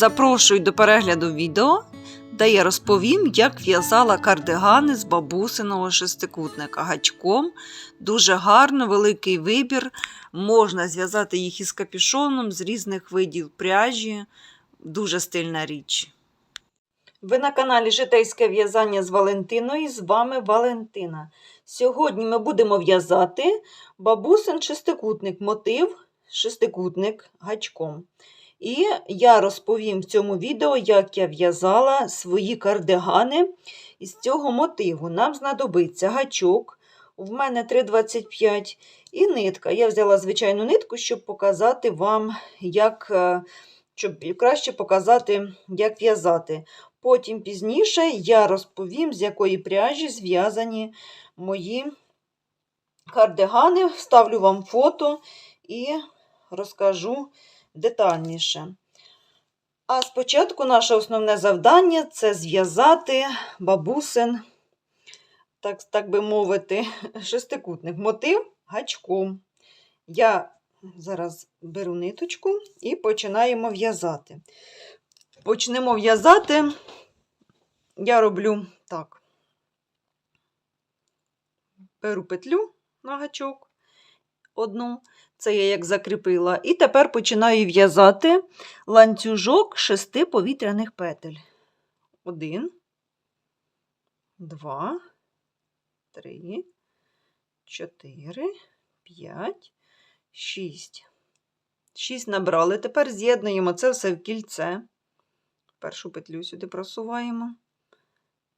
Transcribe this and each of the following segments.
Запрошую до перегляду відео, де я розповім, як в'язала кардигани з бабусиного шестикутника гачком. Дуже гарно, великий вибір. Можна зв'язати їх із капюшоном з різних видів пряжі. Дуже стильна річ. Ви на каналі Житейське в'язання з Валентиною. З вами Валентина. Сьогодні ми будемо в'язати бабусин шестикутник, мотив шестикутник гачком. І я розповім в цьому відео, як я в'язала свої кардигани із цього мотиву. Нам знадобиться гачок, в мене 3,25 і нитка. Я взяла звичайну нитку, щоб показати вам, як, е, щоб краще показати, як в'язати. Потім пізніше я розповім, з якої пряжі зв'язані мої кардигани. Вставлю вам фото і розкажу детальніше. А спочатку наше основне завдання це зв'язати бабусин, так, так би мовити, шестикутник мотив гачком. Я зараз беру ниточку і починаємо в'язати. Почнемо в'язати, я роблю так. Беру петлю на гачок одну, це я як закріпила, і тепер починаю в'язати ланцюжок шести повітряних петель. Один, два, три, чотири, п'ять, шість. Шість набрали. Тепер з'єднуємо це все в кільце. Першу петлю сюди просуваємо.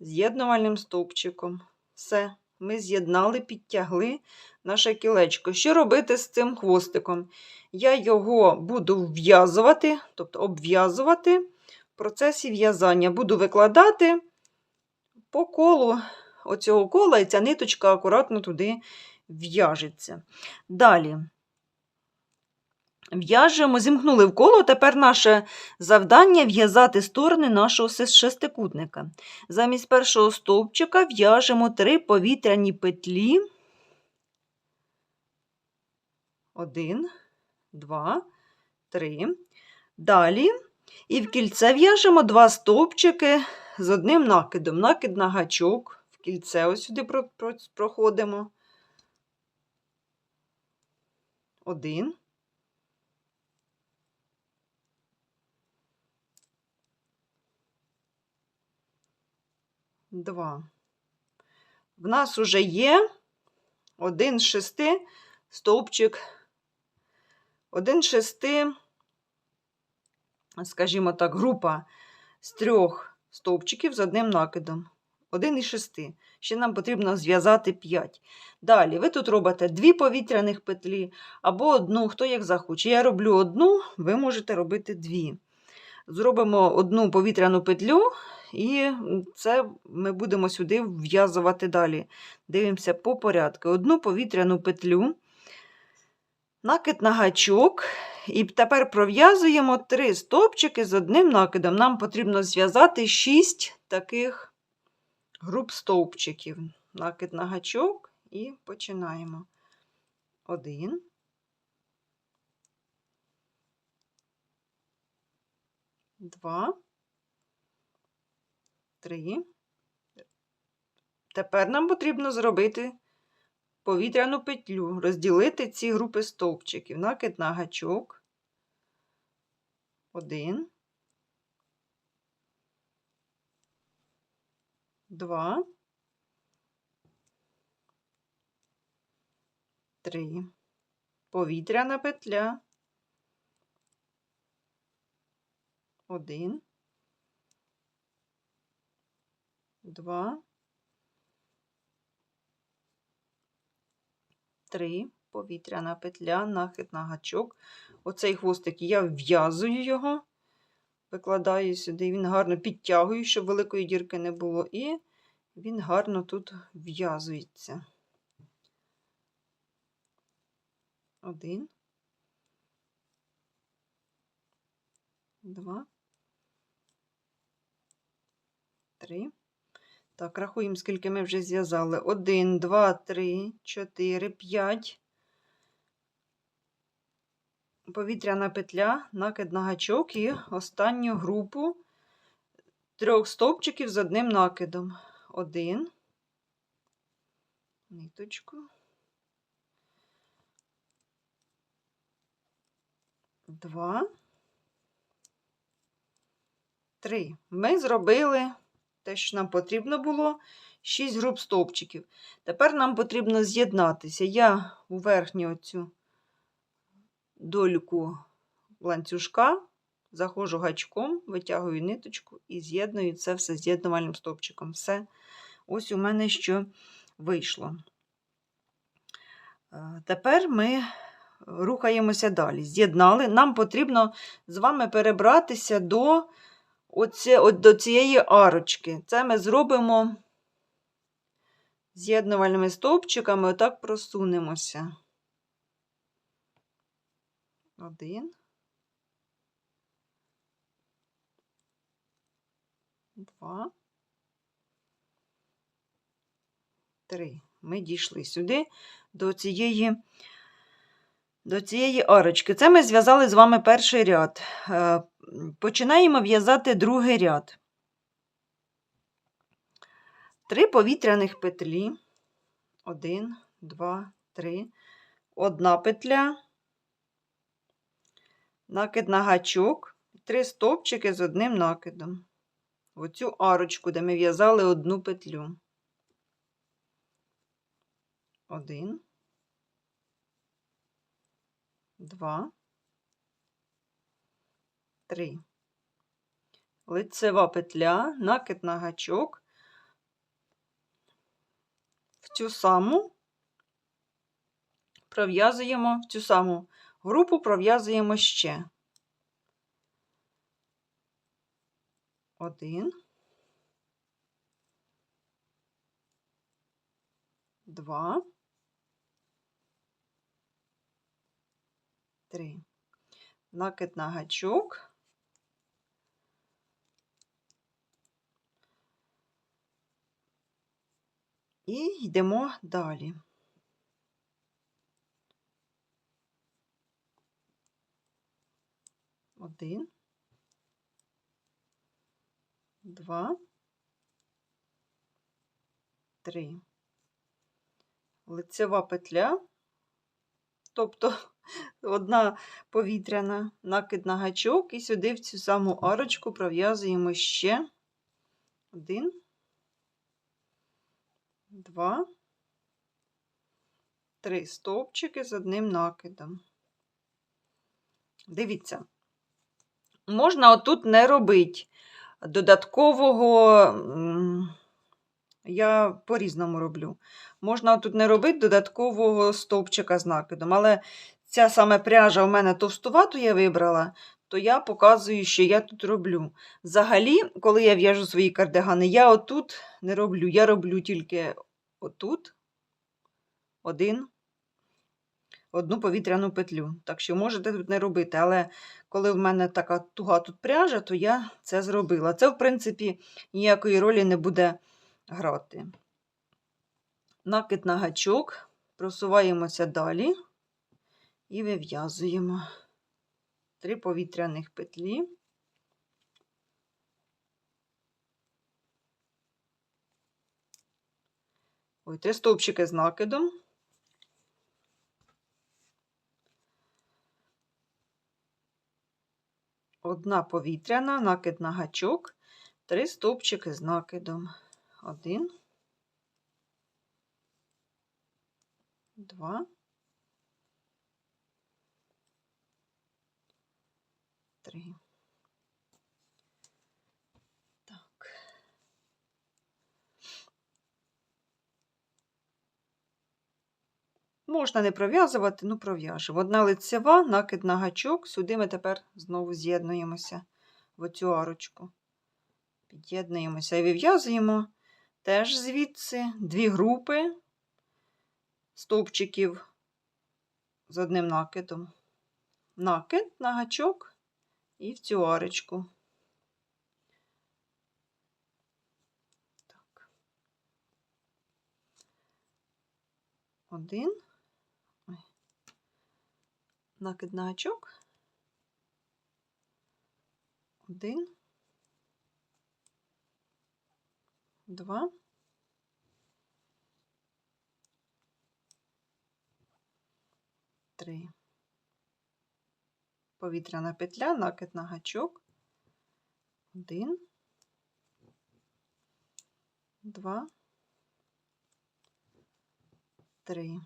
З'єднувальним стовпчиком. Все, ми з'єднали, підтягли наше кілечко. Що робити з цим хвостиком? Я його буду в'язувати, тобто обв'язувати в процесі в'язання. Буду викладати по колу оцього кола, і ця ниточка акуратно туди в'яжеться. Далі. В'яжемо, зімкнули в коло. Тепер наше завдання в'язати сторони нашого шестикутника. Замість першого стовпчика в'яжемо три повітряні петлі. Один, два, три. Далі. І в кільце в'яжемо два стовпчики з одним накидом. Накид на гачок. В кільце ось сюди проходимо. Один. Два. В нас уже є один шести стовпчик, один шести, скажімо так, група з трьох стовпчиків з одним накидом. Один із шести. Ще нам потрібно зв'язати 5. Далі, ви тут робите дві повітряних петлі або одну, хто як захоче. Я роблю одну, ви можете робити дві. Зробимо одну повітряну петлю, і це ми будемо сюди в'язувати далі. Дивимося по порядку. Одну повітряну петлю, накид на гачок. І тепер пров'язуємо три стовпчики з одним накидом. Нам потрібно зв'язати 6 таких груп стовпчиків. Накид на гачок і починаємо. Один. Два. Три. Тепер нам потрібно зробити повітряну петлю, розділити ці групи стовпчиків. Накид на гачок. Один. Два. Три. Повітряна петля. Один. Два. Три. Повітряна петля, нахид на гачок. Оцей хвостик я в'язую його, викладаю сюди, він гарно підтягую, щоб великої дірки не було, і він гарно тут в'язується. Один. Два. Три. Так, рахуємо, скільки ми вже зв'язали. Один, два, три, чотири, п'ять. повітряна петля, накид на гачок і останню групу трьох стовпчиків з одним накидом. Один. Ниточку. Два. Три. Ми зробили те, що нам потрібно було. 6 груп стовпчиків. Тепер нам потрібно з'єднатися. Я у верхню оцю дольку ланцюжка заходжу гачком, витягую ниточку і з'єдную це все з'єднувальним стовпчиком. Все. Ось у мене що вийшло. Е, Тепер ми рухаємося далі. З'єднали. Нам потрібно з вами перебратися до, оці, от, до цієї арочки. Це ми зробимо з'єднувальними стовпчиками, отак просунемося. Один. Два. Три. Ми дійшли сюди, до цієї, до цієї арочки. Це ми зв'язали з вами перший ряд. Починаємо в'язати другий ряд. Три повітряних петлі. Один, два, три. Одна петля, накид на гачок, три стовпчики з одним накидом. Оцю арочку, де ми в'язали одну петлю. Один, два, три. Лицева петля, накид на гачок, в цю саму пров'язуємо, в цю саму групу пров'язуємо ще. Один, два, три. Накид на гачок. І йдемо далі. Один, два, три. Лицева петля, тобто одна повітряна, накид на гачок, і сюди в цю саму арочку пров'язуємо ще один, два, три стовпчики з одним накидом. Дивіться, можна отут не робити додаткового, я по-різному роблю. Можна отут не робити додаткового стовпчика з накидом, але ця саме пряжа у мене товстувату я вибрала, то я показую, що я тут роблю. Взагалі, коли я в'яжу свої кардигани, я отут не роблю. Я роблю тільки отут один, одну повітряну петлю. Так що можете тут не робити. Але коли в мене така туга тут пряжа, то я це зробила. Це, в принципі, ніякої ролі не буде грати. Накид на гачок, просуваємося далі і вив'язуємо три повітряних петлі. Ой, три стовпчики з накидом. Одна повітряна, накид на гачок, три стовпчики з накидом. Один, два, три. Так. Можна не пров'язувати, ну пров'яжемо. Одна лицева, накид на гачок. Сюди ми тепер знову з'єднуємося в оцю арочку. Під'єднуємося і вив'язуємо теж звідси дві групи стовпчиків з одним накидом. Накид на гачок і в цю арочку. Один. Накид на гачок. Один. Два. Три. Повітряна петля, накид на гачок. Один. Два. Три.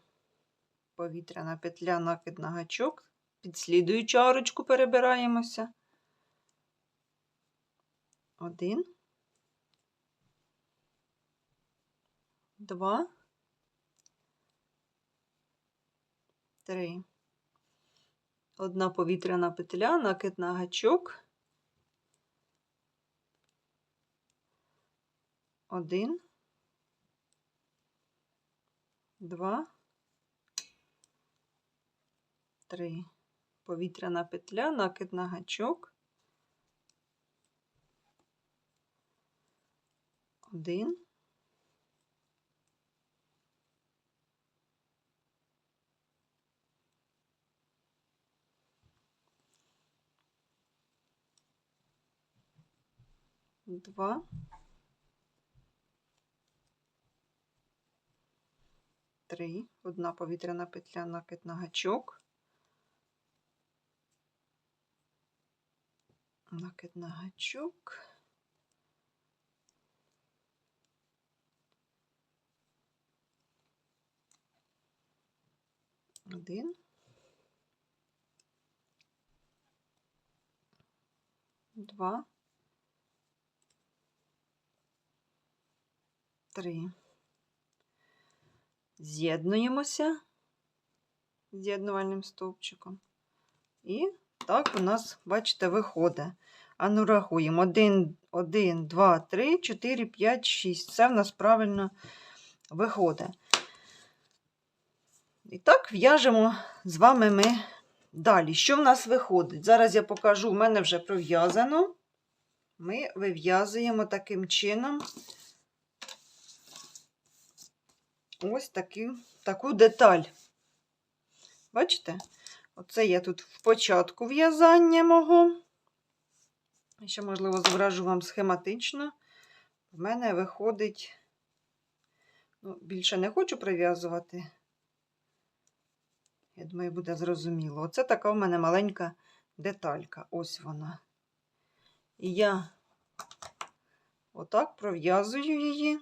Повітряна петля, накид на гачок. Під слідуючу перебираємося. Один. Два. Три. Одна повітряна петля, накид на гачок. Один. Два. Три. Повітряна петля, накид на гачок. Один. Два. Три. Одна повітряна петля, накид на гачок. Накид на гачок. Один. Два. Три. З'єднуємося з'єднувальним стовпчиком. І так у нас, бачите, виходить. А ну рахуємо. 1, 1, 2, 3, 4, 5, 6. Це в нас правильно виходить. І так в'яжемо з вами ми далі. Що в нас виходить? Зараз я покажу, в мене вже пров'язано. Ми вив'язуємо таким чином ось такі, таку деталь. Бачите? Оце я тут в початку в'язання мого. Ще, можливо, зображу вам схематично. В мене виходить, ну, більше не хочу прив'язувати. Я думаю, буде зрозуміло. Оце така в мене маленька деталька. Ось вона. І я отак пров'язую її,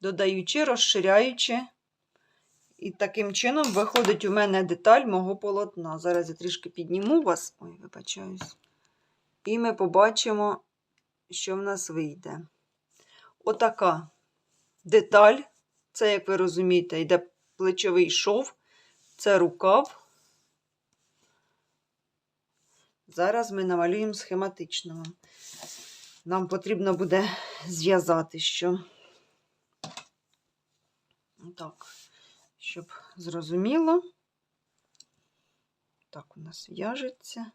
додаючи, розширяючи. І таким чином виходить у мене деталь мого полотна. Зараз я трішки підніму вас. Ой, вибачаюсь. І ми побачимо, що в нас вийде. Отака деталь. Це, як ви розумієте, йде плечовий шов, це рукав. Зараз ми намалюємо схематично. Нам потрібно буде зв'язати що. Так, щоб зрозуміло. Так, у нас в'яжеться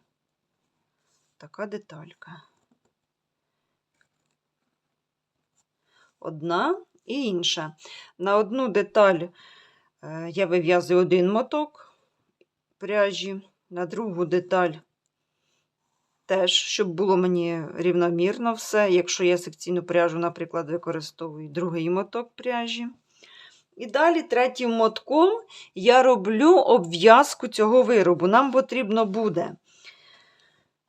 така деталька. Одна і інша. На одну деталь е, я вив'язую один моток пряжі, на другу деталь теж, щоб було мені рівномірно все. Якщо я секційну пряжу, наприклад, використовую другий моток пряжі. І далі третім мотком я роблю обв'язку цього виробу. Нам потрібно буде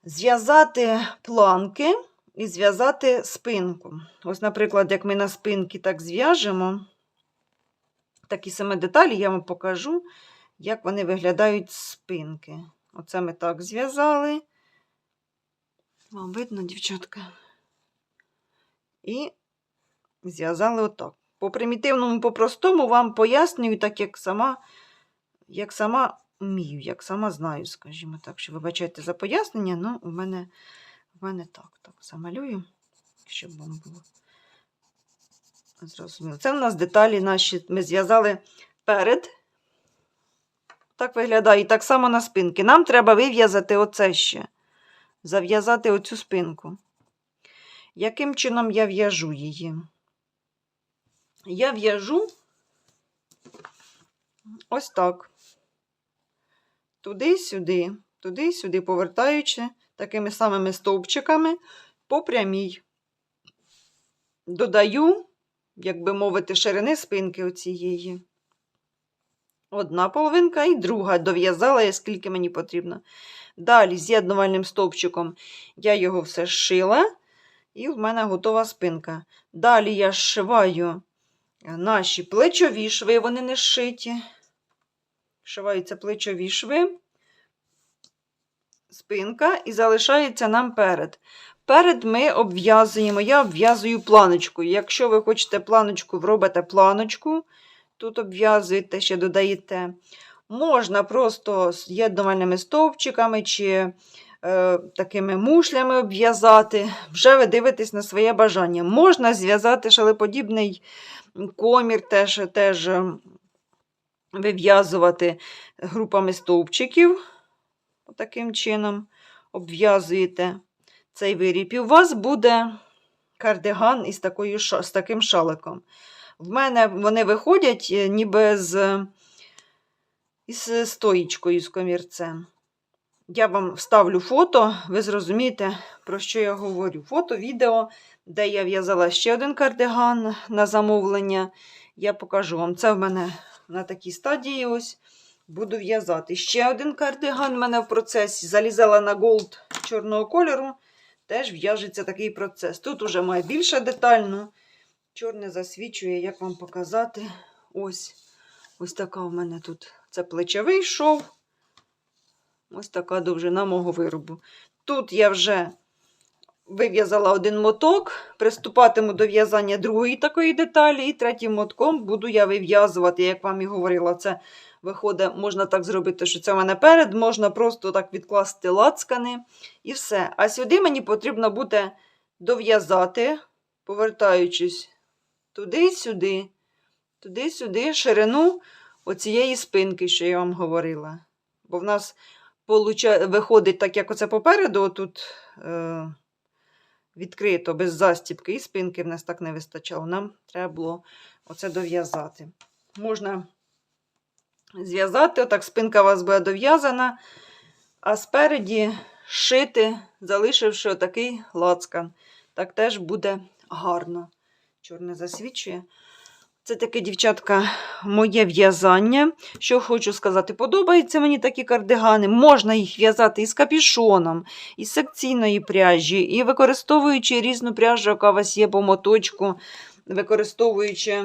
зв'язати планки і зв'язати спинку. Ось, наприклад, як ми на спинки так зв'яжемо, такі саме деталі я вам покажу, як вони виглядають з спинки. Оце ми так зв'язали. Вам видно, дівчатка? І зв'язали отак. По примітивному, по-простому вам пояснюю, так як сама, як сама вмію, як сама знаю, скажімо так, що вибачайте за пояснення, але у мене, у мене так, так, замалюю, щоб вам було зрозуміло. Це в нас деталі наші ми зв'язали перед. Так виглядає. І так само на спинки. Нам треба вив'язати оце ще. Зав'язати оцю спинку. Яким чином я в'яжу її? Я в'яжу ось так. Туди-сюди, туди-сюди, повертаючи такими самими стовпчиками по прямій. Додаю, як би мовити, ширини спинки оцієї. Одна половинка і друга дов'язала я скільки мені потрібно. Далі з'єднувальним стовпчиком я його все зшила, і в мене готова спинка. Далі я зшиваю наші плечові шви, вони не зшиті. Шиваються плечові шви, спинка, і залишається нам перед. Перед ми обв'язуємо, я обв'язую планочкою. Якщо ви хочете планочку, робите планочку, тут обв'язуєте, ще додаєте. Можна просто з'єднувальними стовпчиками чи е, такими мушлями обв'язати. Вже ви дивитесь на своє бажання. Можна зв'язати шалеподібний комір, теж, теж вив'язувати групами стовпчиків. Таким чином обв'язуєте цей виріб. І у вас буде кардиган із, такою, з таким шаликом. В мене вони виходять е, ніби з із стоїчкою, з комірцем. Я вам вставлю фото, ви зрозумієте, про що я говорю. Фото, відео, де я в'язала ще один кардиган на замовлення. Я покажу вам. Це в мене на такій стадії ось. Буду в'язати. Ще один кардиган в мене в процесі. Залізала на голд чорного кольору. Теж в'яжеться такий процес. Тут уже має більше детально. Чорне засвічує, як вам показати. Ось. Ось така в мене тут. Це плечовий шов. Ось така довжина мого виробу. Тут я вже вив'язала один моток, приступатиму до в'язання другої такої деталі, і третім мотком буду я вив'язувати, як вам і говорила, це виходить, можна так зробити, що це в мене перед, можна просто так відкласти лацкани і все. А сюди мені потрібно буде дов'язати, повертаючись туди-сюди, туди-сюди, ширину оцієї спинки, що я вам говорила. Бо в нас виходить так, як оце попереду, тут е... відкрито, без застіпки, і спинки в нас так не вистачало. Нам треба було оце дов'язати. Можна зв'язати, отак спинка у вас буде дов'язана, а спереді шити, залишивши отакий лацкан. Так теж буде гарно. Чорне засвічує. Це таке, дівчатка, моє в'язання. Що хочу сказати, подобаються мені такі кардигани. Можна їх в'язати із капішоном, із секційної пряжі, і використовуючи різну пряжу, яка у вас є по моточку, використовуючи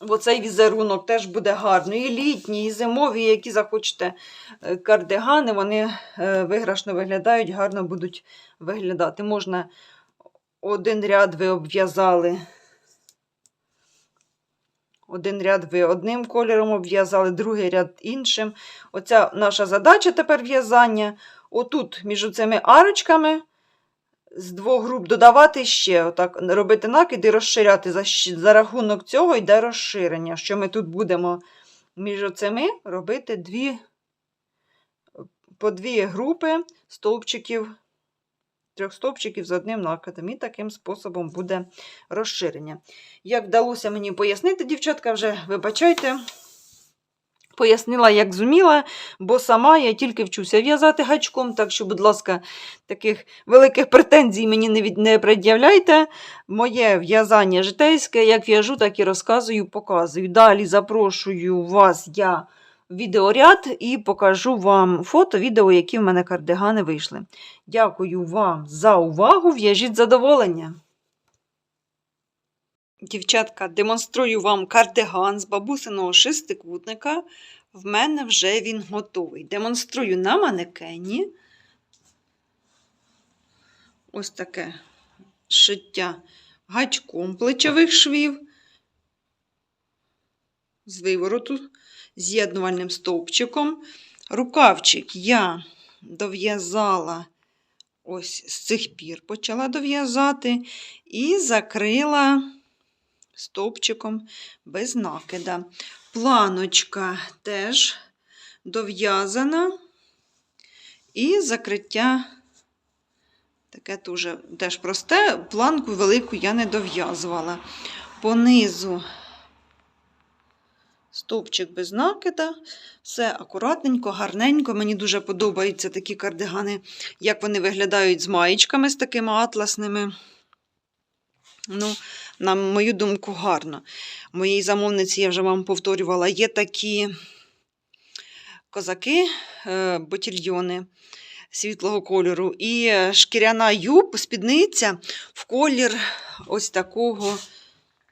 оцей візерунок, теж буде гарно. І літні, і зимові, які захочете е, кардигани, вони е, виграшно виглядають, гарно будуть виглядати. Можна один ряд ви обв'язали. Один ряд ви одним кольором обв'язали, другий ряд іншим. Оця наша задача тепер в'язання. Отут, між цими арочками, з двох груп додавати ще, отак, робити накид і розширяти. За, за рахунок цього йде розширення. Що ми тут будемо між цими робити дві, по дві групи стовпчиків, трьох стовпчиків з одним накидом. І таким способом буде розширення. Як вдалося мені пояснити, дівчатка, вже вибачайте. Пояснила, як зуміла, бо сама я тільки вчуся в'язати гачком, так що, будь ласка, таких великих претензій мені не, від... не пред'являйте. Моє в'язання житейське, як в'яжу, так і розказую, показую. Далі запрошую вас я відеоряд і покажу вам фото, відео, які в мене кардигани вийшли. Дякую вам за увагу. В'яжіть задоволення! Дівчатка, демонструю вам кардиган з бабусиного шестикутника. В мене вже він готовий. Демонструю на манекені. Ось таке шиття гачком плечових швів. З вивороту, з'єднувальним стовпчиком. Рукавчик я дов'язала ось з цих пір почала дов'язати і закрила стовпчиком без накида. Планочка теж дов'язана, і закриття таке дуже теж просте, планку велику я не дов'язувала. Понизу стовпчик без накида. Все акуратненько, гарненько. Мені дуже подобаються такі кардигани, як вони виглядають з маєчками, з такими атласними. Ну, на мою думку, гарно. Моїй замовниці, я вже вам повторювала, є такі козаки, е, ботільйони світлого кольору. І шкіряна юб, спідниця в колір ось такого.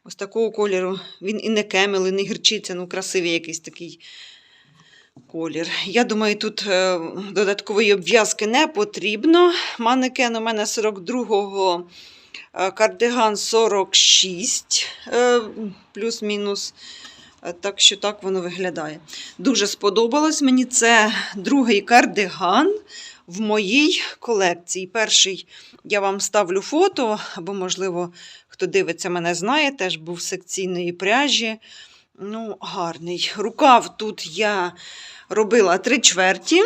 Ось такого кольору. Він і не кемел, і не гірчиця, ну красивий якийсь такий колір. Я думаю, тут е, додаткової обв'язки не потрібно. Манекен у мене 42-го, е, кардиган 46, е, плюс-мінус. Так що так воно виглядає. Дуже сподобалось мені це другий кардиган в моїй колекції. Перший я вам ставлю фото, або, можливо, хто дивиться, мене знає, теж був секційної пряжі. Ну, гарний. Рукав тут я робила три чверті.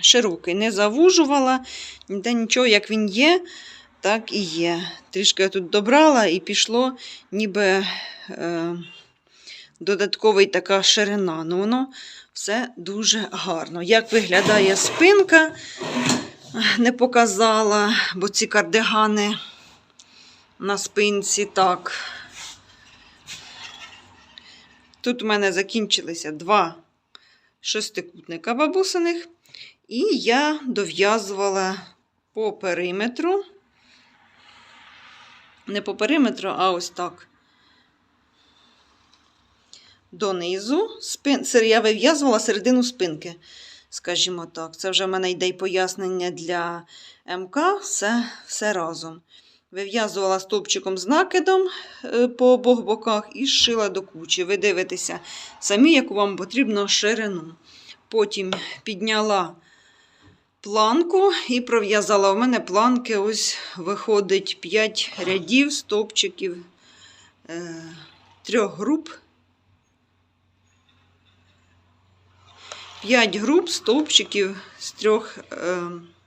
Широкий, не завужувала, ніде нічого, як він є, так і є. Трішки я тут добрала і пішло, ніби е, додатковий така ширина. Ну, воно все дуже гарно. Як виглядає спинка, не показала, бо ці кардигани на спинці так. Тут у мене закінчилися два шестикутника бабусиних, і я дов'язувала по периметру. Не по периметру, а ось так. Донизу. Спин... Я вив'язувала середину спинки, скажімо так. Це вже в мене йде й пояснення для МК, все, все разом. Вив'язувала стовпчиком з накидом е, по обох боках і зшила до кучі. Ви дивитеся самі, яку вам потрібно ширину. Потім підняла планку і пров'язала. У мене планки ось виходить 5 рядів стовпчиків е, трьох груп. 5 груп стовпчиків з трьох е,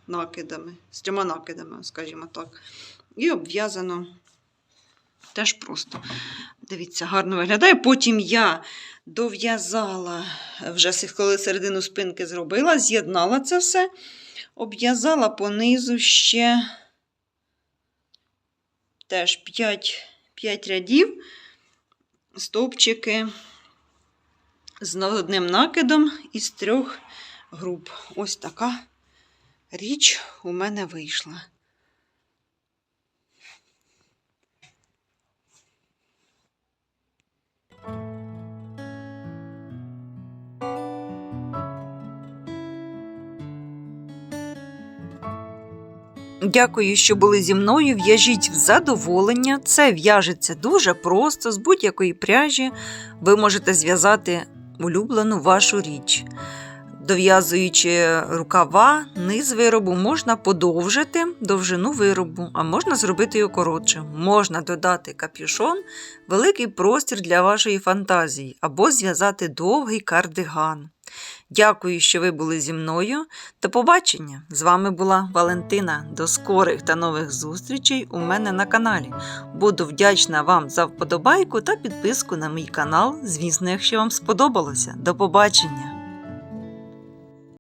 накидами, з трьома накидами, скажімо так. І обв'язано теж просто. Дивіться, гарно виглядає. Потім я дов'язала, вже коли середину спинки зробила, з'єднала це все, обв'язала понизу ще теж 5, 5 рядів, стовпчики з одним накидом із трьох груп. Ось така річ у мене вийшла. Дякую, що були зі мною. В'яжіть в задоволення. Це в'яжеться дуже просто, з будь-якої пряжі. Ви можете зв'язати улюблену вашу річ. Дов'язуючи рукава, низ виробу можна подовжити довжину виробу, а можна зробити його коротше. Можна додати капюшон, великий простір для вашої фантазії, або зв'язати довгий кардиган. Дякую, що ви були зі мною. До побачення! З вами була Валентина. До скорих та нових зустрічей у мене на каналі. Буду вдячна вам за вподобайку та підписку на мій канал, звісно, якщо вам сподобалося. До побачення!